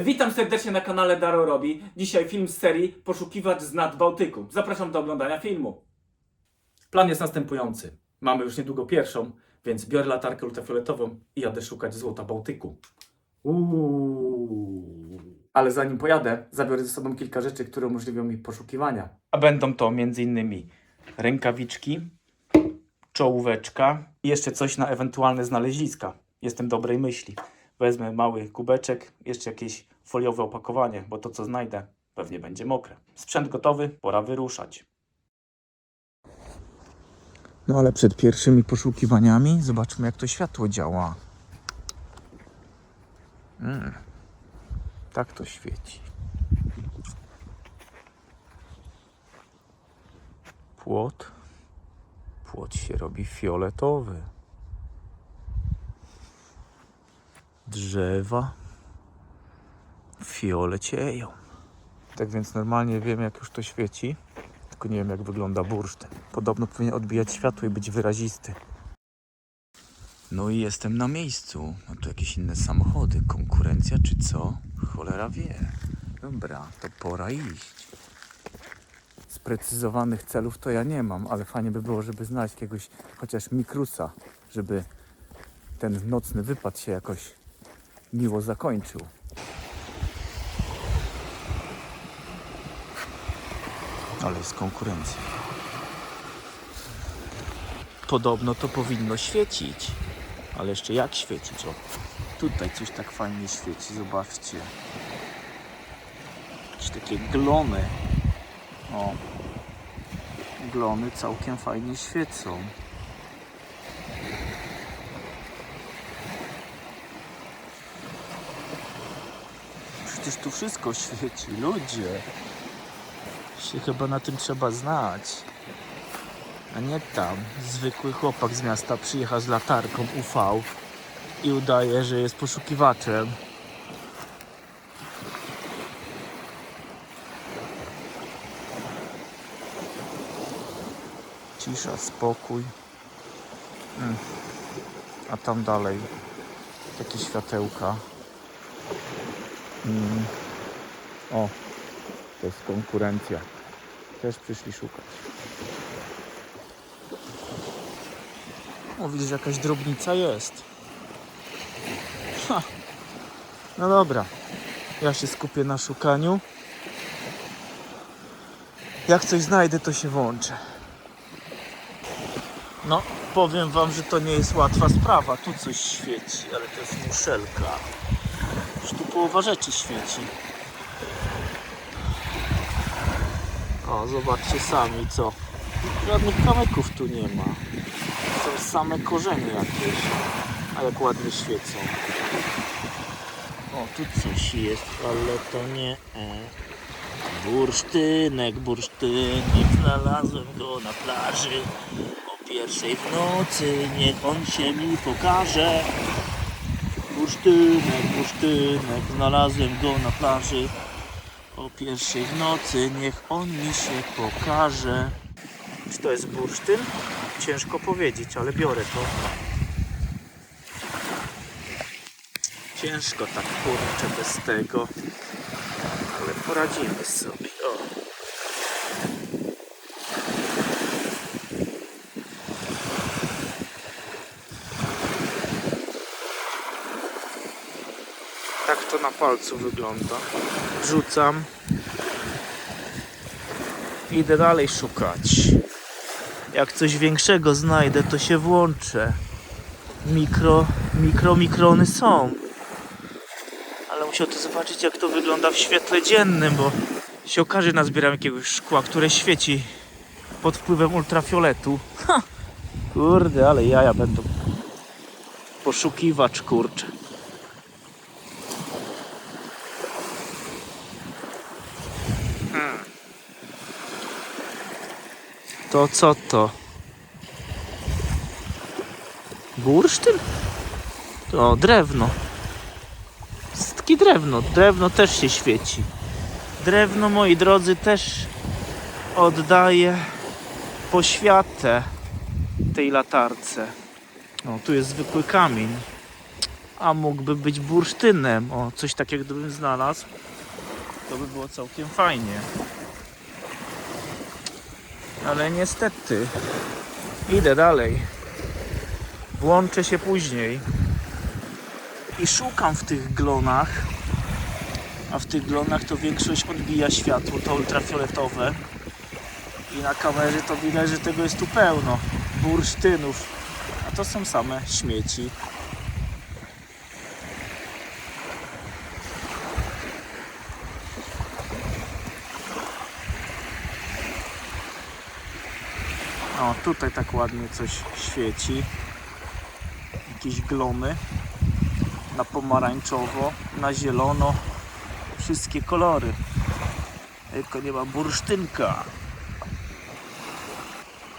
Witam serdecznie na kanale Daro Robi. Dzisiaj film z serii Poszukiwacz z nad Bałtyku. Zapraszam do oglądania filmu. Plan jest następujący. Mamy już niedługo pierwszą, więc biorę latarkę ultrafioletową i jadę szukać złota Bałtyku. Uuu. Ale zanim pojadę, zabiorę ze sobą kilka rzeczy, które umożliwią mi poszukiwania. A będą to m.in. rękawiczki, czołóweczka i jeszcze coś na ewentualne znaleziska. Jestem dobrej myśli. Wezmę mały kubeczek, jeszcze jakieś foliowe opakowanie, bo to co znajdę pewnie będzie mokre. Sprzęt gotowy, pora wyruszać. No ale przed pierwszymi poszukiwaniami zobaczmy jak to światło działa. Mm. Tak to świeci. Płot. Płot się robi fioletowy. Drzewa fiolecieją. Tak więc normalnie wiem jak już to świeci. Tylko nie wiem jak wygląda bursztyn. Podobno powinien odbijać światło i być wyrazisty. No i jestem na miejscu. No tu jakieś inne samochody. Konkurencja czy co? Cholera wie. Dobra, to pora iść. Sprecyzowanych celów to ja nie mam, ale fajnie by było, żeby znaleźć jakiegoś chociaż mikrusa, żeby ten nocny wypad się jakoś miło zakończył. Ale jest konkurencja. Podobno to powinno świecić. Ale jeszcze jak świecić? O, tutaj coś tak fajnie świeci, zobaczcie. Jakieś takie glony. O, glony całkiem fajnie świecą. Przecież tu wszystko świeci, ludzie się chyba na tym trzeba znać. A nie tam. Zwykły chłopak z miasta przyjechał z latarką UV i udaje, że jest poszukiwaczem. Cisza, spokój. Mm. A tam dalej takie światełka. Mm. O, to jest konkurencja. Też przyszli szukać. O, widzisz, jakaś drobnica jest. Ha. No dobra. Ja się skupię na szukaniu. Jak coś znajdę, to się włączę. No, powiem wam, że to nie jest łatwa sprawa. Tu coś świeci, ale to jest muszelka. Tu połowa rzeczy świeci. O, zobaczcie sami co. Żadnych kamyków tu nie ma. Są same korzenie jakieś. A jak ładnie świecą. O, tu coś jest, ale to nie. E. Bursztynek, bursztynek, znalazłem go na plaży. O pierwszej w nocy, niech on się mi pokaże. Bursztynek, bursztynek, znalazłem go na plaży. O pierwszej w nocy niech on mi się pokaże. Czy to jest bursztyn? Ciężko powiedzieć, ale biorę to. Ciężko tak kurczę bez tego. Ale poradzimy sobie. O. palcu wygląda. Wrzucam. Idę dalej szukać. Jak coś większego znajdę, to się włączę. Mikro, mikro, mikrony są. Ale musiał to zobaczyć, jak to wygląda w świetle dziennym, bo się okaże, że nazbieram jakiegoś szkła, które świeci pod wpływem ultrafioletu. Ha! Kurde, ale jaja będą. Poszukiwacz, kurczę. To co to? Bursztyn? To drewno. Stki drewno. Drewno też się świeci. Drewno, moi drodzy, też oddaje poświatę tej latarce. O, tu jest zwykły kamień. a mógłby być bursztynem. O, coś takiego gdybym znalazł, to by było całkiem fajnie. Ale niestety, idę dalej. Włączę się później i szukam w tych glonach. A w tych glonach to większość odbija światło, to ultrafioletowe. I na kamerze to widać, że tego jest tu pełno. Bursztynów. A to są same śmieci. O, tutaj tak ładnie coś świeci. Jakieś glony. Na pomarańczowo, na zielono. Wszystkie kolory. Tylko nie ma bursztynka.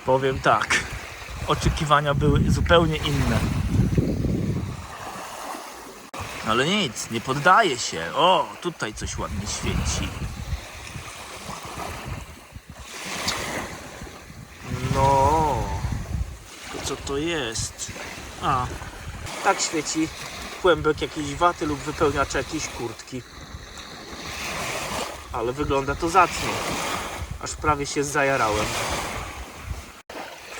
Powiem tak. Oczekiwania były zupełnie inne. Ale nic, nie poddaje się. O, tutaj coś ładnie świeci. No, to co to jest? A, tak świeci kłębek jakiejś waty lub wypełniacza jakiejś kurtki. Ale wygląda to zacnie. Aż prawie się zajarałem.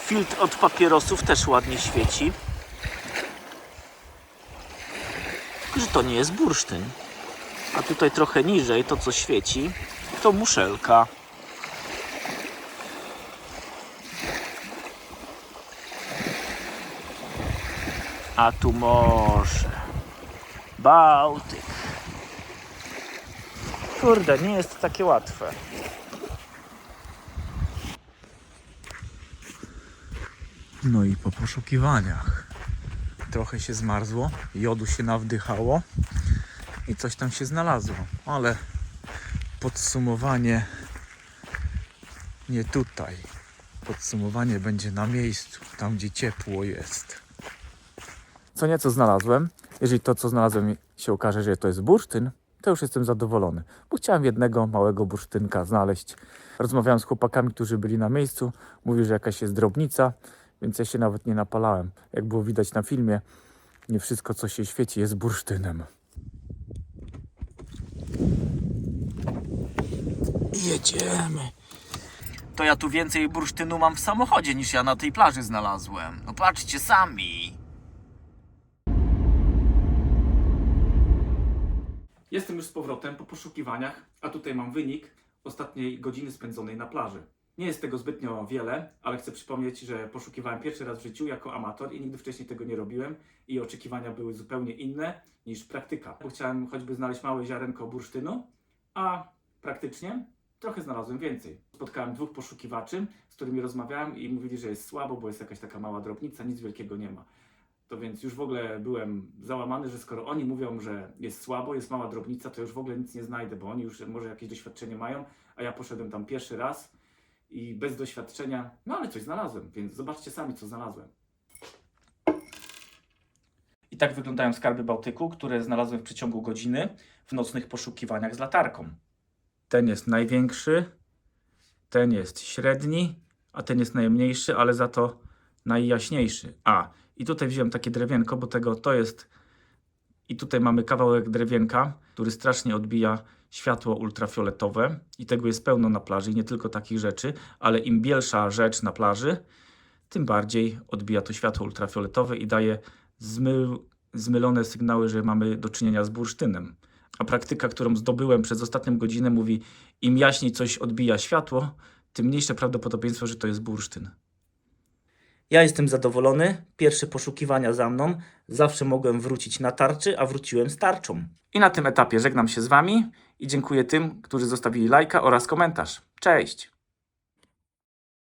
Filtr od papierosów też ładnie świeci. Że to nie jest bursztyn. A tutaj trochę niżej to co świeci to muszelka. A tu morze. Bałtyk. Kurde, nie jest takie łatwe. No i po poszukiwaniach. Trochę się zmarzło, jodu się nawdychało i coś tam się znalazło, ale podsumowanie nie tutaj. Podsumowanie będzie na miejscu, tam gdzie ciepło jest. Co nieco znalazłem. Jeżeli to, co znalazłem, się okaże, że to jest bursztyn, to już jestem zadowolony, bo chciałem jednego małego bursztynka znaleźć. Rozmawiałem z chłopakami, którzy byli na miejscu. Mówi, że jakaś jest drobnica, więc ja się nawet nie napalałem. Jak było widać na filmie, nie wszystko, co się świeci, jest bursztynem. Jedziemy. To ja tu więcej bursztynu mam w samochodzie niż ja na tej plaży znalazłem. No patrzcie sami. Jestem już z powrotem po poszukiwaniach, a tutaj mam wynik ostatniej godziny spędzonej na plaży. Nie jest tego zbytnio wiele, ale chcę przypomnieć, że poszukiwałem pierwszy raz w życiu jako amator i nigdy wcześniej tego nie robiłem i oczekiwania były zupełnie inne niż praktyka. Chciałem choćby znaleźć małe ziarenko bursztynu, a praktycznie trochę znalazłem więcej. Spotkałem dwóch poszukiwaczy, z którymi rozmawiałem i mówili, że jest słabo, bo jest jakaś taka mała drobnica, nic wielkiego nie ma. To więc już w ogóle byłem załamany, że skoro oni mówią, że jest słabo, jest mała drobnica, to już w ogóle nic nie znajdę, bo oni już może jakieś doświadczenie mają, a ja poszedłem tam pierwszy raz i bez doświadczenia, no ale coś znalazłem, więc zobaczcie sami, co znalazłem. I tak wyglądają skarby Bałtyku, które znalazłem w przeciągu godziny w nocnych poszukiwaniach z latarką. Ten jest największy, ten jest średni, a ten jest najmniejszy, ale za to najjaśniejszy. A, i tutaj wziąłem takie drewienko, bo tego to jest. I tutaj mamy kawałek drewienka, który strasznie odbija światło ultrafioletowe. I tego jest pełno na plaży, i nie tylko takich rzeczy, ale im bielsza rzecz na plaży, tym bardziej odbija to światło ultrafioletowe i daje zmył, zmylone sygnały, że mamy do czynienia z bursztynem. A praktyka, którą zdobyłem przez ostatnią godzinę, mówi: im jaśniej coś odbija światło, tym mniejsze prawdopodobieństwo, że to jest bursztyn. Ja jestem zadowolony. Pierwsze poszukiwania za mną. Zawsze mogłem wrócić na tarczy, a wróciłem z tarczą. I na tym etapie żegnam się z Wami i dziękuję tym, którzy zostawili lajka oraz komentarz. Cześć!